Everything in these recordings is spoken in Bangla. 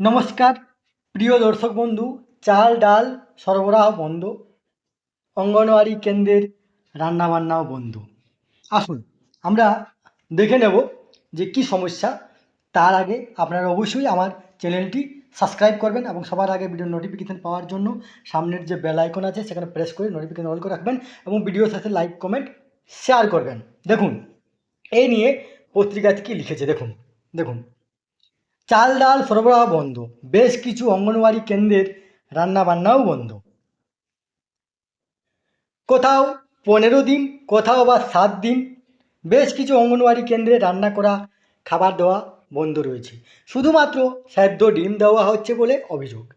নমস্কার, প্রিয় দর্শক বন্ধু, চাল, ডাল, সরবরাহ বন্ধ, অঙ্গনওয়াড়ি কেন্দ্রের রান্নাবান্নাও বন্ধ। আসুন, আমরা দেখে নেব যে কি সমস্যা। তার আগে আপনারা অবশ্যই আমার চ্যানেলটি সাবস্ক্রাইব করবেন এবং সবার আগে ভিডিও নোটিফিকেশান পাওয়ার জন্য সামনের যে বেল আইকন আছে, সেখানে প্রেস করে নোটিফিকেশান অল করে রাখবেন এবং ভিডিওর সাথে লাইক কমেন্ট শেয়ার করবেন। দেখুন এই নিয়ে পত্রিকাতে কি লিখেছে, দেখুন দেখুন। চাল ডাল সরবরাহ বন্ধ। বেশ কিছু অঙ্গনওয়াড়ি কেন্দ্রের রান্নাবান্নাও বন্ধ। কোথাও পনেরো দিন, কোথাও বা সাত দিন, বেশ কিছু অঙ্গনওয়াড়ি কেন্দ্রে রান্না করা, খাবার দেওয়া বন্ধ রয়েছে। শুধুমাত্র সেদ্ধ ডিম দেওয়া হচ্ছে বলে অভিযোগ।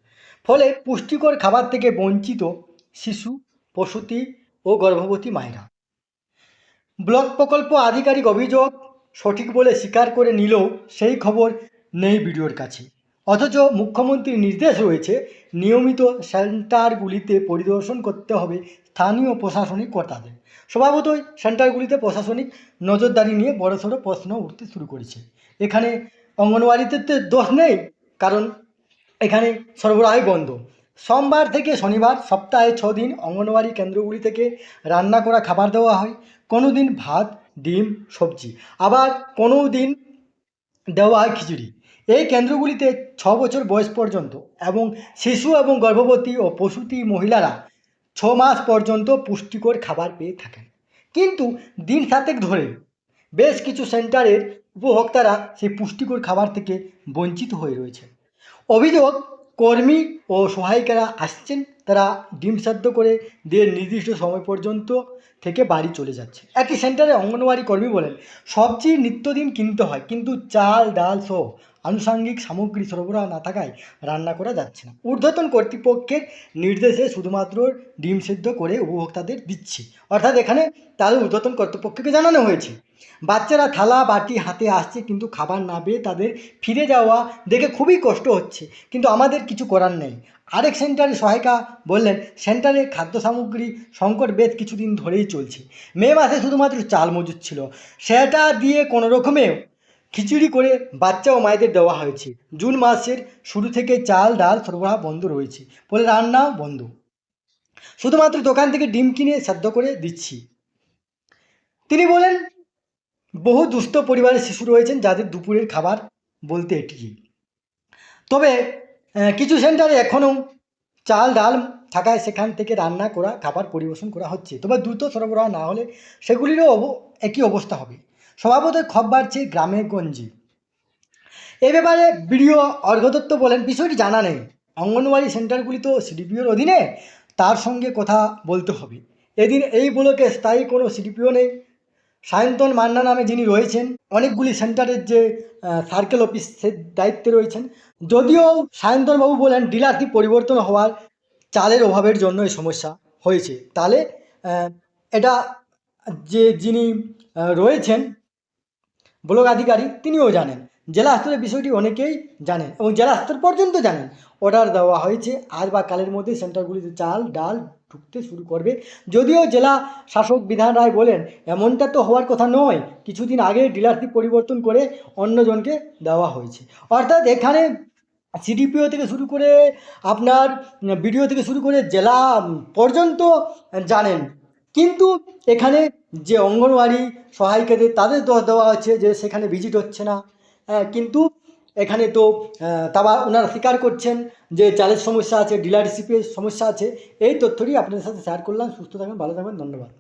ফলে পুষ্টিকর খাবার থেকে বঞ্চিত শিশু, প্রসূতি ও গর্ভবতী মায়েরা। ব্লক প্রকল্প আধিকারিক অভিযোগ সঠিক বলে স্বীকার করে নিলেও সেই খবর নেই বিডিওর কাছে। অথচ মুখ্যমন্ত্রীর নির্দেশ রয়েছে, নিয়মিত সেন্টারগুলিতে পরিদর্শন করতে হবে স্থানীয় প্রশাসনিক কর্তাদের। স্বভাবতই সেন্টারগুলিতে প্রশাসনিক নজরদারি নিয়ে বড়সড় প্রশ্ন উঠতে শুরু করেছে। এখানে অঙ্গনওয়াড়িতে তো দোষ নেই, কারণ এখানে সরবরাহই বন্ধ। সোমবার থেকে শনিবার সপ্তাহে ছ দিন অঙ্গনওয়াড়ি কেন্দ্রগুলি থেকে রান্না করা খাবার দেওয়া হয়। কোনো দিন ভাত, ডিম, সবজি। আবার কোনো দিন দেওয়া হয় খিচুড়ি। এই কেন্দ্রগুলিতে ছ বছর বয়স পর্যন্ত এবং শিশু এবং গর্ভবতী ও প্রসূতি মহিলারা ছ মাস পর্যন্ত পুষ্টিকর খাবার পেয়ে থাকেন। কিন্তু দিন সাতেক ধরে বেশ কিছু সেন্টারের উপভোক্তারা সেই পুষ্টিকর খাবার থেকে বঞ্চিত হয়ে রয়েছে। অভিযোগ কর্মী ও সহায়িকারা আসছেন, তারা ডিম সেদ্ধ করে দিয়ে নির্দিষ্ট সময় পর্যন্ত থেকে বাড়ি চলে যাচ্ছে। একটি সেন্টারে অঙ্গনওয়াড়ি কর্মী বলেন সবজি নিত্যদিন কিনতে হয়, কিন্তু চাল, ডাল সহ আনুষাঙ্গিক সামগ্রী সরবরাহ না থাকায় রান্না করা যাচ্ছে না। ঊর্ধ্বতন কর্তৃপক্ষের নির্দেশে শুধুমাত্র ডিম সেদ্ধ করে উপভোক্তাদের দিচ্ছে। অর্থাৎ এখানে তাদের ঊর্ধ্বতন কর্তৃপক্ষকে জানানো হয়েছে। বাচ্চারা থালা, বাটি হাতে আসছে কিন্তু খাবার না পেয়ে তাদের ফিরে যাওয়া দেখে খুবই কষ্ট হচ্ছে। কিন্তু আমাদের কিছু করার নেই। আরেক সেন্টারে সহায়িকা বললেন, সেন্টারে খাদ্য সামগ্রী সংকট বেশ কিছুদিন ধরেই চলছে। মে মাসে শুধুমাত্র চাল মজুদ ছিল। সেটা দিয়ে কোনো রকমেও খিচুড়ি করে বাচ্চা ও মায়েদের দেওয়া হয়েছে। জুন মাসের শুরু থেকে চাল, ডাল সরবরাহ বন্ধ রয়েছে ফলে রান্না বন্ধ। শুধুমাত্র দোকান থেকে ডিম কিনে সেদ্ধ করে দিচ্ছি। তিনি বলেন বহু দুস্থ পরিবারের শিশু রয়েছেন যাদের দুপুরের খাবার বলতে এটি তবে কিছু সেন্টারে এখনও চাল, ডাল থাকায় সেখান থেকে রান্না করা, খাবার পরিবেশন করা হচ্ছে। তবে দ্রুত সরবরাহ না হলে সেগুলিরও একই অবস্থা হবে। স্বভাবতই ক্ষোভ বাড়ছে গ্রামে গঞ্জে। এ ব্যাপারে বিডিও অর্ঘদত্ত বলেন, বিষয়টি জানা নেই। অঙ্গনওয়াড়ি সেন্টারগুলি তো সিডিপিওর অধীনে, তার সঙ্গে কথা বলতে হবে। এদিন এই ব্লকে স্থায়ী কোনো সিডিপিও নেই। সায়ন্তন মান্না নামে যিনি রয়েছেন, অনেকগুলি সেন্টারের যে সার্কেল অফিস সে দায়িত্বে রয়েছেন। যদিও সায়ন্তনবাবু বলেন ডিলারটি পরিবর্তন হওয়ার চালের অভাবের জন্য এই সমস্যা হয়েছে। তাহলে এটা যে যিনি রয়েছেন, ব্লক আধিকারিক, তিনিও জানেন। জেলা স্তরের বিষয়টি অনেকেই জানেন এবং জেলা স্তর পর্যন্ত জানেন। অর্ডার দেওয়া হয়েছে। আজ বা কালের মধ্যে সেন্টারগুলিতে চাল, ডাল ঢুকতে শুরু করবে। যদিও জেলা শাসক বিধান রায় বলেন, এমনটা তো হওয়ার কথা নয়। কিছুদিন আগে ডিলারশিপ পরিবর্তন করে অন্যজনকে দেওয়া হয়েছে। অর্থাৎ এখানে সিডিপিও থেকে শুরু করে আপনার বিডিও থেকে শুরু করে জেলা পর্যন্ত জানেন। কিন্তু এখানে যে অঙ্গনওয়াড়ি সহায়িকাদের তাদের দোষ দেওয়া হচ্ছে যে সেখানে ভিজিট হচ্ছে না। কিন্তু এখানে তো তাবা তারা ওনারা স্বীকার করছেন যে চালের সমস্যা আছে, ডিলারশিপের সমস্যা আছে। এই তথ্যটি আপনাদের সাথে শেয়ার করলাম। সুস্থ থাকবেন, ভালো থাকবেন, ধন্যবাদ।